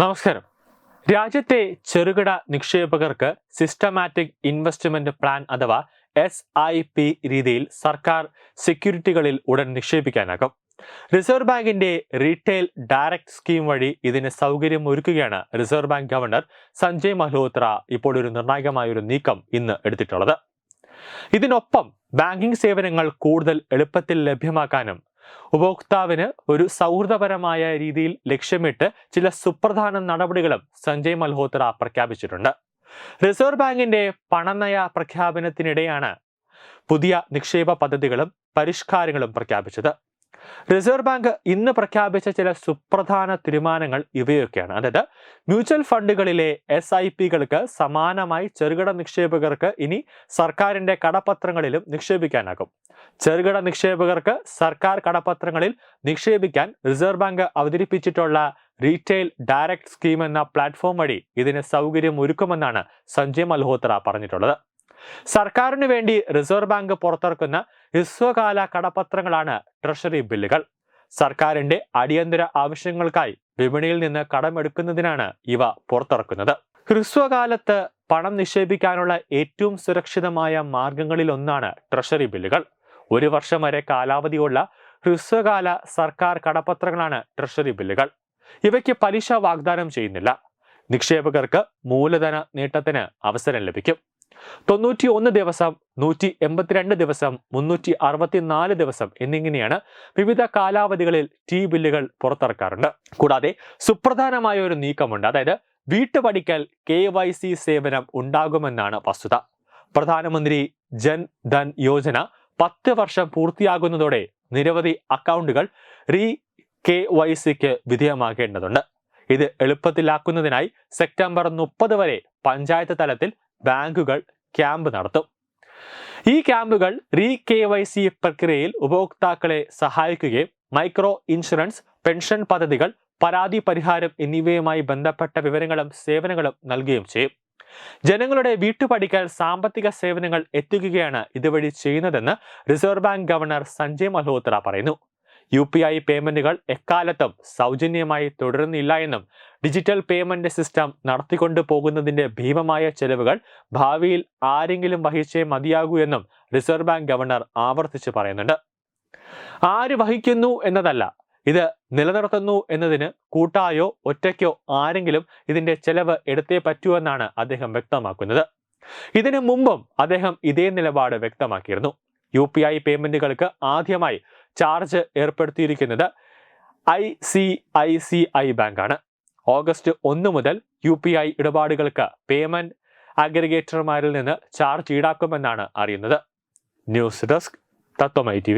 നമസ്കാരം. രാജ്യത്തെ ചെറുകിട നിക്ഷേപകർക്ക് സിസ്റ്റമാറ്റിക് ഇൻവെസ്റ്റ്മെന്റ് പ്ലാൻ അഥവാ എസ് ഐ പി രീതിയിൽ സർക്കാർ സെക്യൂരിറ്റികളിൽ ഉടൻ നിക്ഷേപിക്കാനാകും. റിസർവ് ബാങ്കിന്റെ റീറ്റെയിൽ ഡയറക്ട് സ്കീം വഴി ഇതിന് സൗകര്യം ഒരുക്കുകയാണ് reserve bank governor Sanjay Malhotra ഇപ്പോൾ ഒരു നിർണായകമായ ഒരു നീക്കം ഇന്ന് എടുത്തിട്ടുള്ളത്. ഇതിനൊപ്പം ബാങ്കിംഗ് സേവനങ്ങൾ കൂടുതൽ എളുപ്പത്തിൽ ലഭ്യമാക്കാനും ഉപഭോക്താവിന് ഒരു സൗഹൃദപരമായ രീതിയിൽ ലക്ഷ്യമിട്ട് ചില സുപ്രധാന നടപടികളും സഞ്ജയ് മൽഹോത്ര പ്രഖ്യാപിച്ചിട്ടുണ്ട്. റിസർവ് ബാങ്കിന്റെ പണനയ പ്രഖ്യാപനത്തിനിടെയാണ് പുതിയ നിക്ഷേപ പദ്ധതികളും പരിഷ്കാരങ്ങളും പ്രഖ്യാപിച്ചത്. റിസർവ് ബാങ്ക് ഇന്ന് പ്രഖ്യാപിച്ച ചില സുപ്രധാന തീരുമാനങ്ങൾ ഇവയൊക്കെയാണ്. അതായത് മ്യൂച്വൽ ഫണ്ടുകളിലെ എസ് ഐ പികൾക്ക് സമാനമായി ചെറുകിട നിക്ഷേപകർക്ക് ഇനി സർക്കാരിന്റെ കടപ്പത്രങ്ങളിലും നിക്ഷേപിക്കാനാകും. ചെറുകിട നിക്ഷേപകർക്ക് സർക്കാർ കടപ്പത്രങ്ങളിൽ നിക്ഷേപിക്കാൻ റിസർവ് ബാങ്ക് അവതരിപ്പിച്ചിട്ടുള്ള റീറ്റെയിൽ ഡയറക്ട് സ്കീം എന്ന പ്ലാറ്റ്ഫോം വഴി ഇതിന് സൗകര്യം ഒരുക്കുമെന്നാണ് സഞ്ജയ് മൽഹോത്ര പറഞ്ഞിട്ടുള്ളത്. സർക്കാരിന് വേണ്ടി റിസർവ് ബാങ്ക് പുറത്തിറക്കുന്ന ഹ്രസ്വകാല കടപത്രങ്ങളാണ് ട്രഷറി ബില്ലുകൾ. സർക്കാരിന്റെ അടിയന്തര ആവശ്യങ്ങൾക്കായി വിപണിയിൽ നിന്ന് കടമെടുക്കുന്നതിനാണ് ഇവ പുറത്തിറക്കുന്നത്. ഹ്രസ്വകാലത്ത് പണം നിക്ഷേപിക്കാനുള്ള ഏറ്റവും സുരക്ഷിതമായ മാർഗങ്ങളിലൊന്നാണ് ട്രഷറി ബില്ലുകൾ. ഒരു വർഷം വരെ കാലാവധിയുള്ള ഹ്രസ്വകാല സർക്കാർ കടപത്രങ്ങളാണ് ട്രഷറി ബില്ലുകൾ. ഇവയ്ക്ക് പലിശ വാഗ്ദാനം ചെയ്യുന്നില്ല. നിക്ഷേപകർക്ക് മൂലധന നേട്ടത്തിന് അവസരം ലഭിക്കും. തൊണ്ണൂറ്റി ഒന്ന് ദിവസം നൂറ്റി എൺപത്തിരണ്ട് ദിവസം മുന്നൂറ്റി അറുപത്തിനാല് ദിവസം എന്നിങ്ങനെയാണ് വിവിധ കാലാവധികളിൽ ടി ബില്ലുകൾ പുറത്തിറക്കാറുണ്ട്. കൂടാതെ സുപ്രധാനമായ ഒരു നീക്കമുണ്ട്. അതായത് വീട്ടുപടിക്കൽ കെ വൈ സി സേവനം ഉണ്ടാകുമെന്നാണ് വസ്തുത. പ്രധാനമന്ത്രി ജൻ ധൻ യോജന പത്ത് വർഷം പൂർത്തിയാകുന്നതോടെ നിരവധി അക്കൗണ്ടുകൾ റീ കെ വൈ സിക്ക് വിധേയമാകേണ്ടതുണ്ട്. ഇത് എളുപ്പത്തിലാക്കുന്നതിനായി സെപ്റ്റംബർ മുപ്പത് വരെ പഞ്ചായത്ത് തലത്തിൽ ബാങ്കുകൾ ക്യാമ്പ് നടത്തും. ഈ ക്യാമ്പുകൾ റീ കെ വൈ സി പ്രക്രിയയിൽ ഉപഭോക്താക്കളെ സഹായിക്കുകയും മൈക്രോ ഇൻഷുറൻസ് പെൻഷൻ പദ്ധതികൾ പരാതി പരിഹാരം എന്നിവയുമായി ബന്ധപ്പെട്ട വിവരങ്ങളും സേവനങ്ങളും നൽകുകയും ചെയ്യും. ജനങ്ങളുടെ വീട്ടുപടിക്കൽ സാമ്പത്തിക സേവനങ്ങൾ എത്തിക്കുകയാണ് ഇതുവഴി ചെയ്യുന്നതെന്ന് reserve bank governor Sanjay Malhotra പറയുന്നു. യു പി ഐ പേയ്മെന്റുകൾ എക്കാലത്തും സൗജന്യമായി തുടരുന്നില്ല എന്നും ഡിജിറ്റൽ പേയ്മെന്റ് സിസ്റ്റം നടത്തിക്കൊണ്ടു പോകുന്നതിന്റെ ഭീമമായ ചെലവുകൾ ഭാവിയിൽ ആരെങ്കിലും വഹിച്ചേ മതിയാകൂ എന്നും റിസർവ് ബാങ്ക് ഗവർണർ ആവർത്തിച്ച് പറയുന്നുണ്ട്. ആര് വഹിക്കുന്നു എന്നതല്ല ഇത് നിലനിർത്തുന്നു എന്നതിന് കൂട്ടായോ ഒറ്റയ്ക്കോ ആരെങ്കിലും ഇതിന്റെ ചെലവ് എടുത്തേ പറ്റൂ എന്നാണ് അദ്ദേഹം വ്യക്തമാക്കുന്നത്. ഇതിനു മുമ്പും അദ്ദേഹം ഇതേ നിലപാട് വ്യക്തമാക്കിയിരുന്നു. യു പി ഐ പേയ്മെന്റുകൾക്ക് ആദ്യമായി ചാർജ് ഏർപ്പെടുത്തിയിരിക്കുന്നത് I C I C I ബാങ്കാണ്. ഓഗസ്റ്റ് ഒന്ന് മുതൽ യു പി ഐ ഇടപാടുകൾക്ക് പേയ്മെന്റ് അഗ്രിഗേറ്റർമാരിൽ നിന്ന് ചാർജ് ഈടാക്കുമെന്നാണ് അറിയുന്നത്. ന്യൂസ് ഡെസ്ക് തത്വമൈ ടി